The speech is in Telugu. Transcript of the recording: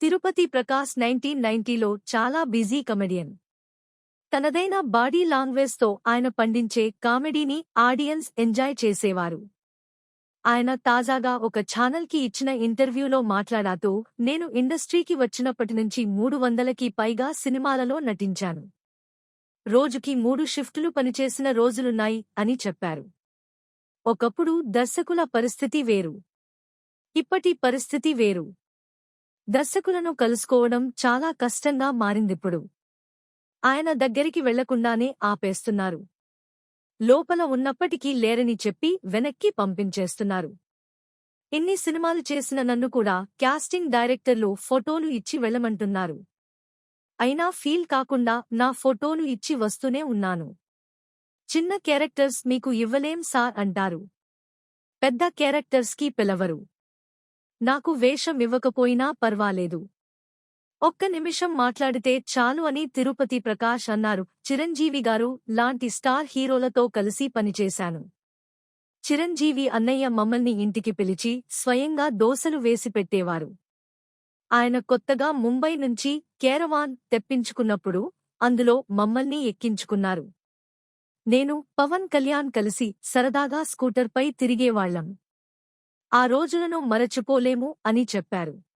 తిరుపతి ప్రకాష్ నైన్టీన్ నైన్టీలో చాలా బిజీ కమెడియన్. తనదైన బాడీ లాంగ్వేజ్తో ఆయన పండించే కామెడీని ఆడియన్స్ ఎంజాయ్ చేసేవారు. ఆయన తాజాగా ఒక ఛానల్కి ఇచ్చిన ఇంటర్వ్యూలో మాట్లాడాతూ నేను ఇండస్ట్రీకి వచ్చినప్పటి నుంచి మూడు వందలకి పైగా సినిమాలలో నటించాను. రోజుకి మూడు షిఫ్టులు పనిచేసిన రోజులున్నాయి అని చెప్పారు. ఒకప్పుడు దర్శకుల పరిస్థితి వేరు. ఇప్పటి పరిస్థితి వేరు. దర్శకులను కలుసుకోవడం చాలా కష్టంగా మారిందిప్పుడు. ఆయన దగ్గరికి వెళ్ళకుండానే ఆపేస్తున్నారు. లోపల ఉన్నప్పటికీ లేరని చెప్పి వెనక్కి పంపించేస్తున్నారు. ఇన్ని సినిమాలు చేసిన నన్ను కూడా క్యాస్టింగ్ డైరెక్టర్లు ఫోటోలు ఇచ్చి వెళ్ళమంటున్నారు. అయినా ఫీల్ కాకుండా నా ఫోటోలు ఇచ్చి వస్తూనే ఉన్నాను. చిన్న క్యారెక్టర్స్ మీకు ఇవ్వలేం సార్ అంటారు. పెద్ద క్యారెక్టర్స్కి పిలవరు. నాకు వేషం ఇవ్వకపోయినా పర్వాలేదు. ఒక్క నిమిషం మాట్లాడితే చాలు అని తిరుపతి ప్రకాష్ అన్నారు. చిరంజీవి గారు లాంటి స్టార్ హీరోలతో కలిసి పనిచేశాను. చిరంజీవి అన్నయ్య మమ్మల్ని ఇంటికి పిలిచి స్వయంగా దోసలు వేసిపెట్టేవారు ఆయన కొత్తగా ముంబై నుంచి కేరవాన్ తెప్పించుకున్నప్పుడు అందులో మమ్మల్ని ఎక్కించుకున్నారు. నేను పవన్ కళ్యాణ్ కలిసి సరదాగా స్కూటర్పై తిరిగేవాళ్ళం ఆ రోజులను మరచిపోలేము అని చెప్పారు.